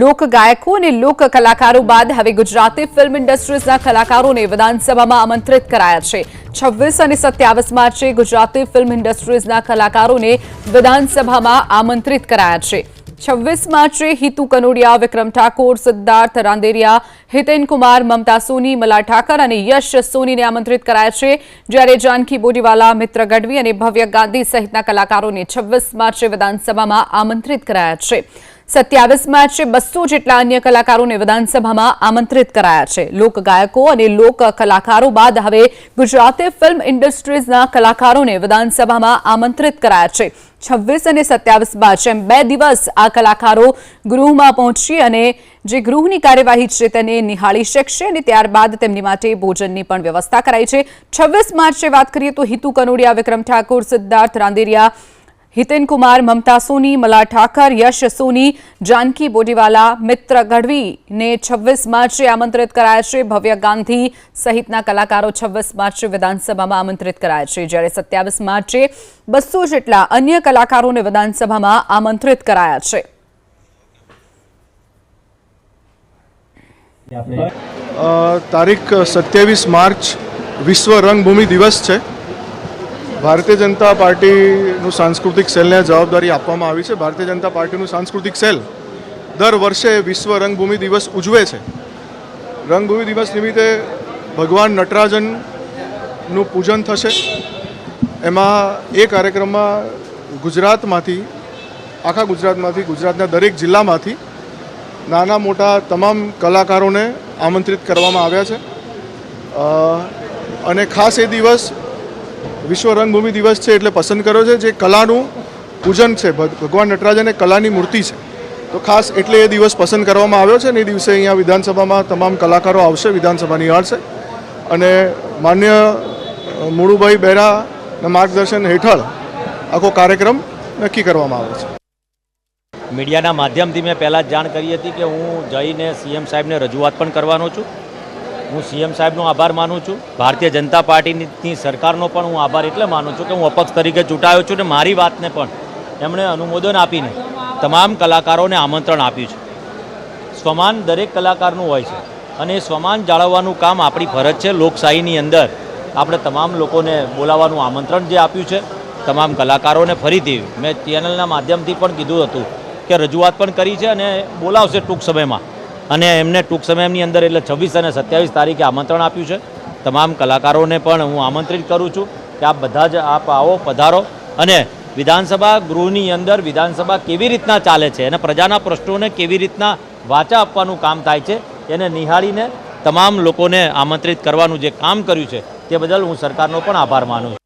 લોક ગાયકો અને લોક કલાકારો બાદ હવે ગુજરાતી ફિલ્મ ઇન્ડસ્ટ્રીઝના કલાકારોને વિધાનસભામાં આમંત્રિત કરાયા છે. છવ્વીસ અને સત્યાવીસ માર્ચે ગુજરાતી ફિલ્મ ઇન્ડસ્ટ્રીઝના કલાકારોને વિધાનસભામાં આમંત્રિત કરાયા છે. છવ્વીસ માર્ચે હિતુ કનોડિયા, વિક્રમ ઠાકોર, સિદ્ધાર્થ રાંદેરિયા, હિતેન કુમાર, મમતા સોની મલા ઠાકર અને યશ સોનીને આમંત્રિત કરાયા છે. જ્યારે જાનકી બોડીવાલા, મિત્ર ગઢવી અને ભવ્ય ગાંધી સહિતના કલાકારોને છવ્વીસ માર્ચે વિધાનસભામાં આમંત્રિત કરાયા છે. સત્યાવીસ માર્ચે બસો જેટલા અન્ય કલાકારોને વિધાનસભામાં આમંત્રિત કરાયા છે. લોક ગાયકો અને લોક કલાકારો બાદ હવે ગુજરાતી ફિલ્મ ઇન્ડસ્ટ્રીઝના કલાકારોને વિધાનસભામાં આમંત્રિત કરાયા છે. છવ્વીસ અને સત્યાવીસ માર્ચ એમ બે દિવસ આ કલાકારો ગૃહમાં પહોંચી અને જે ગૃહની કાર્યવાહી છે તેને નિહાળી શકશે અને ત્યારબાદ તેમની માટે ભોજનની પણ વ્યવસ્થા કરાઈ છે. છવ્વીસ માર્ચે વાત કરીએ તો હિતુ કનોડિયા, વિક્રમ ઠાકોર, સિદ્ધાર્થ રાંદેરિયા હિતેન કુમાર, મમતા સોની, મલા ઠાકર, યશ સોની, જાનકી બોડીવાલા, મિત્ર ગઢવીને છવ્વીસ માર્ચે આમંત્રિત કરાયા છે. ભવ્ય ગાંધી સહિતના કલાકારો છવ્વીસ માર્ચે વિધાનસભામાં આમંત્રિત કરાયા છે. જ્યારે સત્યાવીસ માર્ચે બસો જેટલા અન્ય કલાકારોને વિધાનસભામાં આમંત્રિત કરાયા છે. તારીખ સત્યાવીસ માર્ચ વિશ્વ રંગભૂમિ દિવસ છે. ભારતીય જનતા પાર્ટીનું સાંસ્કૃતિક સેલને જવાબદારી આપવામાં આવી છે. ભારતીય જનતા પાર્ટીનું સાંસ્કૃતિક સેલ દર વર્ષે વિશ્વ રંગભૂમિ દિવસ ઉજવે છે. રંગભૂમિ દિવસ નિમિત્તે ભગવાન નટરાજનનું પૂજન થશે. એમાં એ કાર્યક્રમમાં ગુજરાતમાંથી, આખા ગુજરાતમાંથી, ગુજરાતના દરેક જિલ્લામાંથી નાના મોટા તમામ કલાકારોને આમંત્રિત કરવામાં આવ્યા છે. અને ખાસ એ દિવસ વિશ્વ રંગભૂમિ દિવસ છે એટલે પસંદ કર્યો છે, જે કલાનું પૂજન છે. ભગ- ભગવાન નટરાજને કલાની મૂર્તિ છે. તો ખાસ એટલે એ દિવસ પસંદ કરવામાં આવ્યો છે અને એ દિવસે અહીંયા વિધાનસભામાં તમામ કલાકારો આવશે, વિધાનસભાની નિહાળશે અને માન્ય મુળુભાઈ બહેરાના માર્ગદર્શન હેઠળ આખો કાર્યક્રમ નક્કી કરવામાં આવે છે. મીડિયાના માધ્યમથી મેં પહેલાં જ જાણ કરી હતી કે હું જઈને સીએમ સાહેબને રજૂઆત પણ કરવાનો છું. હું સીએમ સાહેબનો આભાર માનું છું. ભારતીય જનતા પાર્ટીની સરકારનો પણ હું આભાર એટલે માનું છું કે હું અપક્ષ તરીકે ચૂંટાયો છું ને મારી વાતને પણ એમણે અનુમોદન આપીને તમામ કલાકારોને આમંત્રણ આપ્યું છે. સ્વમાન દરેક કલાકારનું હોય છે અને એ સ્વમાન જાળવવાનું કામ આપણી ફરજ છે. લોકશાહીની અંદર આપણે તમામ લોકોને બોલાવવાનું આમંત્રણ જે આપ્યું છે, તમામ કલાકારોને ફરીથી મેં ચેનલના માધ્યમથી પણ કીધું હતું કે રજૂઆત પણ કરી છે અને બોલાવશે ટૂંક સમયમાં. અને એમને ટૂંક સમયની અંદર, એટલે છવ્વીસ અને સત્યાવીસ તારીખે આમંત્રણ આપ્યું છે. તમામ કલાકારોને પણ હું આમંત્રિત કરું છું કે આપ બધા જ આપ આવો, પધારો. અને વિધાનસભા ગૃહની અંદર વિધાનસભા કેવી રીતના ચાલે છે અને પ્રજાના પ્રશ્નોને કેવી રીતના વાચા આપવાનું કામ થાય છે, એને નિહાળીને તમામ લોકોને આમંત્રિત કરવાનું જે કામ કર્યું છે, તે બદલ હું સરકારનો પણ આભાર માનું છું.